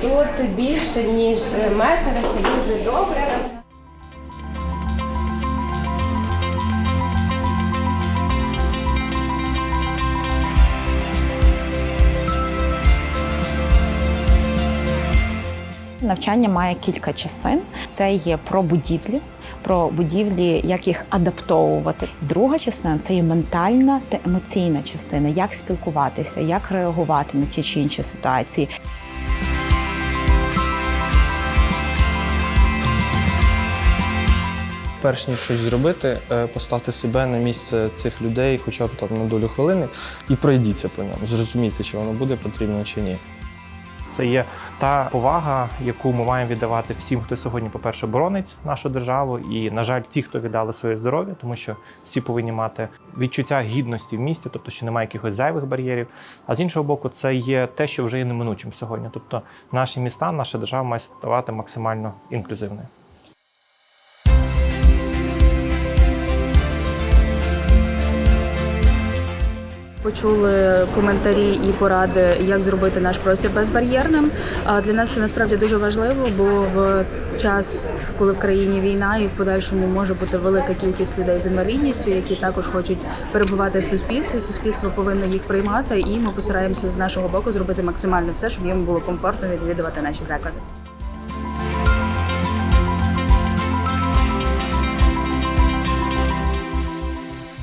тут більше ніж метр, це дуже добре. Навчання має кілька частин. Це є про будівлі, про будівлі, як їх адаптовувати. Друга частина це є ментальна та емоційна частина, як спілкуватися, як реагувати на ті чи інші ситуації. Перш ніж щось зробити, е, поставте себе на місце цих людей, хоча б там на долю хвилини, і пройдіться по ньому, зрозумійте, чи воно буде потрібно чи ні. Це є та повага, яку ми маємо віддавати всім, хто сьогодні, по-перше, боронить нашу державу. І, на жаль, ті, хто віддали своє здоров'я, тому що всі повинні мати відчуття гідності в місті, тобто, що немає якихось зайвих бар'єрів. А з іншого боку, це є те, що вже є неминучим сьогодні. Тобто, наші міста, наша держава має ставати максимально інклюзивною. Почули коментарі і поради, як зробити наш простір безбар'єрним. Для нас це насправді дуже важливо, бо в час, коли в країні війна, і в подальшому може бути велика кількість людей з інвалідністю, які також хочуть перебувати в суспільстві. Суспільство повинно їх приймати, і ми постараємося з нашого боку зробити максимально все, щоб їм було комфортно відвідувати наші заклади.